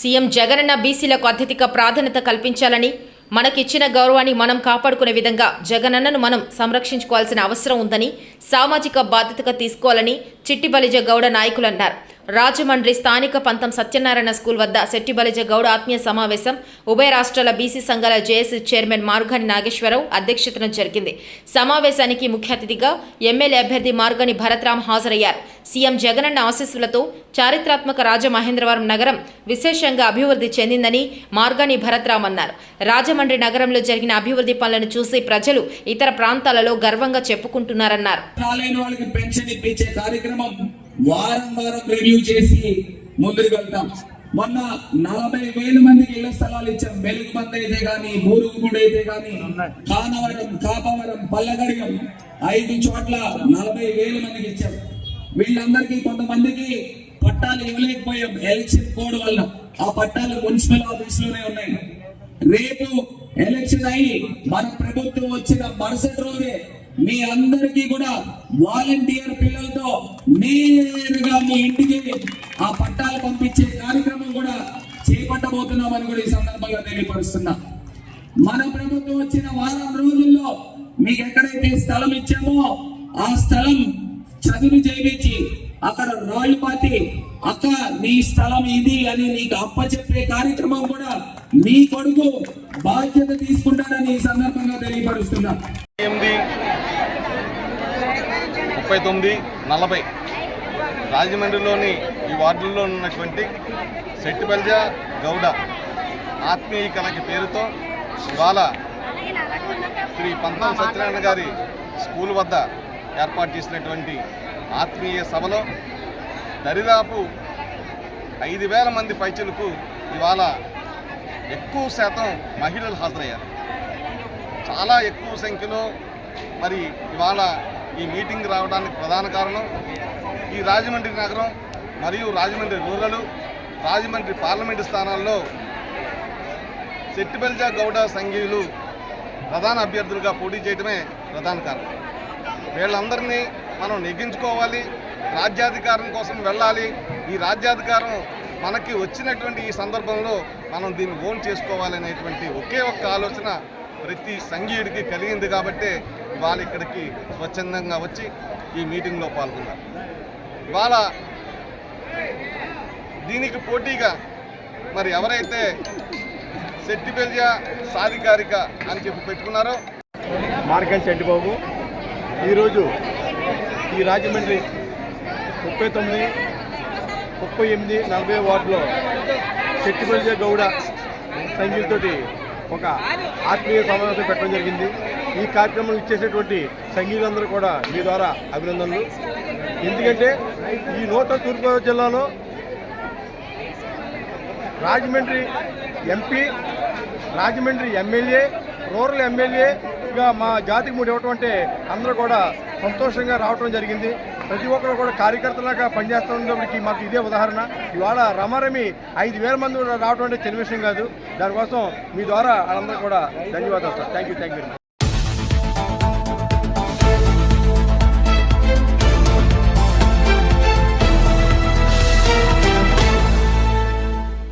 CM Jagananna బీసీలకు అత్యధిక ప్రాధాన్యత కల్పించాలని మనకిచ్చిన గౌరవాన్ని మనం కాపాడుకునే విధంగా జగనన్నను మనం సంరక్షించుకోవాల్సిన అవసరం ఉందని సామాజిక బాధ్యతగా తీసుకోవాలని చిట్టిబలిజ గౌడ నాయకులు అన్నారు. రాజమండ్రి స్థానిక పంతం సత్యనారాయణ స్కూల్ వద్ద శెట్టిబలిజ గౌడ ఆత్మీయ సమావేశం. ఉభయ రాష్ట్రాల బీసీ సంఘాల జేఏసీ చైర్మన్ మార్గాని నాగేశ్వరరావు అధ్యక్షతన జరిగింది. సమావేశానికి ముఖ్య అతిథిగా ఎమ్మెల్యే అభ్యర్థి మార్గాని భరత్రామ్ హాజరయ్యారు. సీఎం జగనన్న ఆశీస్సులతో చారిత్రాత్మక రాజమహేంద్రవరం నగరం విశేషంగా అభివృద్ధి చెందిందని మార్గాని భరత్రామ్ అన్నారు. రాజమండ్రి నగరంలో జరిగిన అభివృద్ధి పనులను చూసి ప్రజలు ఇతర ప్రాంతాలలో గర్వంగా చెప్పుకుంటున్నారన్నారు. వారం వారం రివ్యూ చేసి ముందుకు వెళ్తాం మొన్న నలభై వేల మందికి ఇళ్ళ స్థలాలు ఇచ్చాం. వెలుగు మంది అయితే కానీ మూరుగుడు అయితే గాని కానవరం కాపవరం పల్లగడియం ఐదు చోట్ల నలభై వేల మందికి ఇచ్చాం. వీళ్ళందరికీ కొంతమందికి పట్టాలు ఇవ్వలేకపోయాం. ఎలక్షన్ కోడ్ వల్ల ఆ పట్టాలు మున్సిపల్ ఆఫీస్లోనే ఉన్నాయి. రేపు ఎలక్షన్ అయి మన ప్రభుత్వం వచ్చిన మరుసటి రోజే మీ అందరికీ కూడా వాలంటీర్ పిల్లలతో నేరుగా మీ ఇంటికి ఆ పట్టాలు పంపించే కార్యక్రమం కూడా చేపట్టబోతున్నామని కూడా ఈ సందర్భంగా తెలియపరుస్తున్నా. మన ప్రభుత్వం వచ్చిన వారం రోజుల్లో మీకు ఎక్కడైతే స్థలం ఇచ్చామో ఆ స్థలం చదువు చేయించి అక్కడ రాళ్ళు పాతి అక్క నీ స్థలం ఇది అని నీకు అప్పచెప్పే కార్యక్రమం కూడా మీ కొడుకు బాధ్యత తీసుకుంటాడని ఈ సందర్భంగా తెలియపరుస్తున్నా ఎనిమిది ముప్పై తొమ్మిది నలభై. రాజమండ్రిలోని ఈ వార్డుల్లో ఉన్నటువంటి సెట్టిబల్జ గౌడ ఆత్మీయ కళకి పేరుతో ఇవాళ శ్రీ పంతం సత్యనారాయణ గారి స్కూల్ వద్ద ఏర్పాటు చేసినటువంటి ఆత్మీయ సభలో దరిదాపు ఐదు వేల మంది పైచులకు ఇవాళ ఎక్కువ శాతం మహిళలు హాజరయ్యారు. చాలా ఎక్కువ సంఖ్యలో మరి ఇవాళ ఈ మీటింగ్ రావడానికి ప్రధాన కారణం ఈ రాజమండ్రి నగరం మరియు రాజమండ్రి రూరల్ రాజమండ్రి పార్లమెంటు స్థానాల్లో సెట్టిబెల్జా గౌడ సంఘీయులు ప్రధాన అభ్యర్థులుగా పోటీ చేయడమే ప్రధాన కారణం. వీళ్ళందరినీ మనం నెగ్గించుకోవాలి రాజ్యాధికారం కోసం వెళ్ళాలి. ఈ రాజ్యాధికారం మనకి వచ్చినటువంటి ఈ సందర్భంలో మనం దీన్ని ఓన్ చేసుకోవాలనేటువంటి ఒకే ఒక్క ఆలోచన ప్రతి సంఘీయుడికి కలిగింది కాబట్టే ఇవాళ ఇక్కడికి స్వచ్ఛందంగా వచ్చి ఈ మీటింగ్లో పాల్గొన్నారు. ఇవాళ దీనికి పోటీగా మరి ఎవరైతే సెట్టిబెల్జా సాధికారిక అని చెప్పి పెట్టుకున్నారో మార్గన్ చెంటిబాబు. ఈరోజు ఈ రాజమండ్రి ముప్పై తొమ్మిది ముప్పై ఎనిమిది నలభై వార్డులో శక్తిపల్లి గౌడ సంఘీలతోటి ఒక ఆత్మీయ సమావేశం పెట్టడం జరిగింది. ఈ కార్యక్రమం ఇచ్చేసేటువంటి సంఘీయులందరూ కూడా మీ ద్వారా అభినందనలు. ఎందుకంటే ఈ నూతన తూర్పుగోదావరి జిల్లాలో Rajahmundry MP Rajahmundry MLA rural ఎమ్మెల్యేగా మా జాతికి మూడు ఇవ్వటం అంటే అందరూ కూడా సంతోషంగా రావడం జరిగింది. ప్రతి ఒక్కరు కూడా కార్యకర్తలాగా పనిచేస్తున్నప్పటికీ మాకు ఇదే ఉదాహరణ. ఇవాళ రమారమి ఐదు వేల మంది రావటం అంటే చిన్న విషయం కాదు. దానికోసం మీ ద్వారా వాళ్ళందరూ కూడా ధన్యవాదాలు sir. Thank you thank you